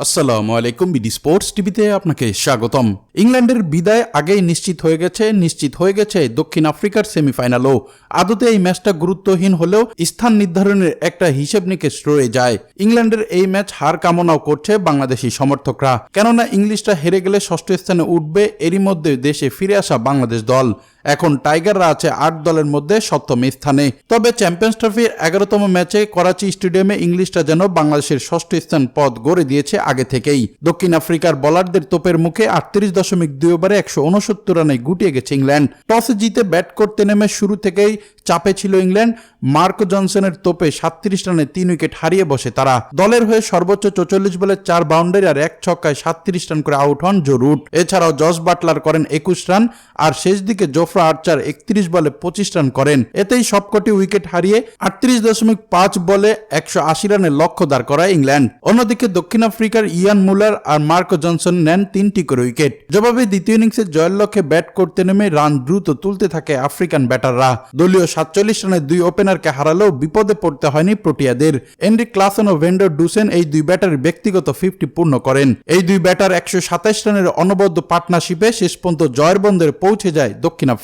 আসসালামু আলাইকুম BD sports টিভিতে আপনাকে স্বাগতম। ইংল্যান্ডের বিদায় আগেই নিশ্চিত হয়ে গেছে, নিশ্চিত হয়ে গেছে দক্ষিণ আফ্রিকার সেমিফাইনালও। আদতে এই ম্যাচটা গুরুত্বহীন হলেও স্থান নির্ধারণের একটা হিসেব নিকেশ রয়ে যায়। ইংল্যান্ডের এই ম্যাচ হার কামনাও করছে বাংলাদেশি সমর্থকরা। কেননা ইংলিশটা হেরে গেলে ষষ্ঠ স্থানে উঠবে, এরই মধ্যে দেশে ফিরে আসা বাংলাদেশ দল। এখন টাইগাররা আছে আট দলের মধ্যে সপ্তম স্থানে। তবে চ্যাম্পিয়ন্স ট্রফির এগারোতম ম্যাচে করাচি স্টেডিয়ামে ইংলিশটা যেন বাংলাদেশের ষষ্ঠ স্থান পদ গড়ে দিয়েছে আগে থেকেই। দক্ষিণ আফ্রিকার বলারদের তোপের মুখে আটত্রিশ দশমিক দুই ওভারে একশো উনসত্তর রানে গুটিয়ে গেছে ইংল্যান্ড। টসে জিতে ব্যাট করতে নেমে শুরু থেকেই চাপে ছিল ইংল্যান্ড। মার্ক জনসনের তোপে সাতত্রিশ রানে তিন উইকেট হারিয়ে বসে তারা। দলের হয়ে সর্বোচ্চ চৌচল্লিশ বলে চার বাউন্ডারি আর এক ছক্কায় সাতত্রিশ রান করে আউট হন জো রুট এছাড়াও জস বাটলার করেন একুশ রান। আর শেষ দিকে জোফরা আর্চার একত্রিশ বলে পঁচিশ রান করেন। এতেই সবকটি উইকেট হারিয়ে আটত্রিশ দশমিক পাঁচ বলে একশো আশি রানের লক্ষ্য দাঁড় করায় ইংল্যান্ড। অন্যদিকে দক্ষিণ আফ্রিকার ইয়ান মুলার আর মার্কো জনসন নেন তিনটি করে উইকেট। জবাবে দ্বিতীয় ইনিংসে জয়ের লক্ষ্যে ব্যাট করতে নেমে রান দ্রুত তুলতে থাকে আফ্রিকান ব্যাটাররা। দলীয় সাতচল্লিশ রানের দুই ওপেনারকে হারালেও বিপদে পড়তে হয়নি প্রোটিয়াদের। এন্ড্রিক ক্লাসন ও ভেন্ডর ডুসেন এই দুই ব্যাটার ব্যক্তিগত ফিফটি পূর্ণ করেন। এই দুই ব্যাটার একশো সাতাইশ রানের অনবদ্য পার্টনারশিপে শেষ পর্যন্ত জয়ের বন্দরে পৌঁছে যায় দক্ষিণ আফ্রিকা।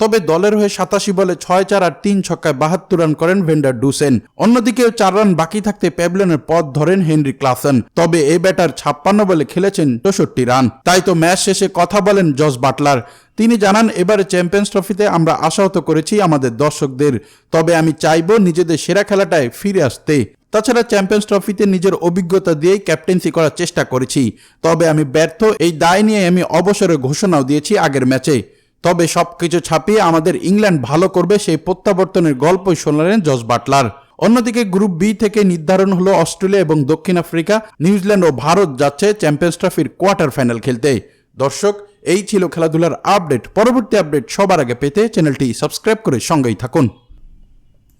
তবে দলের হয়ে সাতাশি বলে ছয় চার আর তিন ছক্কায় বাহাত্তর রান করেন ভেন্ডার ডুসেন। অন্যদিকে চার রান বাকি থাকতে প্যাভিলিয়নের পথ ধরেন হেনরি ক্লাসন। তবে এই ব্যাটার ছাপ্পান্ন বলে খেলেছেন চৌষট্টি রান। তাই তো ম্যাচ শেষে কথা বলেন জস বাটলার। তিনি জানান, এবারে চ্যাম্পিয়ন্স ট্রফিতে আমরা আশাহত করেছি আমাদের দর্শকদের। তবে আমি চাইব নিজেদের সেরা খেলাটায় ফিরে আসতে। তাছাড়া চ্যাম্পিয়ন্স ট্রফিতে নিজের অভিজ্ঞতা দিয়েই ক্যাপ্টেন্সি করার চেষ্টা করেছি। তবে আমি ব্যর্থ, এই দায় নিয়ে আমি অবসরের ঘোষণাও দিয়েছি আগের ম্যাচে। তবে সবকিছু ছাপিয়ে আমাদের ইংল্যান্ড ভালো করবে সেই প্রত্যাবর্তনের গল্প শোনালেন জজ বাটলার। অন্যদিকে গ্রুপ বি থেকে নির্ধারণ হলো অস্ট্রেলিয়া এবং দক্ষিণ আফ্রিকা। নিউজিল্যান্ড ও ভারত যাচ্ছে চ্যাম্পিয়ন্স ট্রফির কোয়ার্টার ফাইনাল খেলতে। দর্শক, এই ছিল খেলাধুলার আপডেট। পরবর্তী আপডেট সবার আগে পেতে চ্যানেলটি সাবস্ক্রাইব করে সঙ্গেই থাকুন।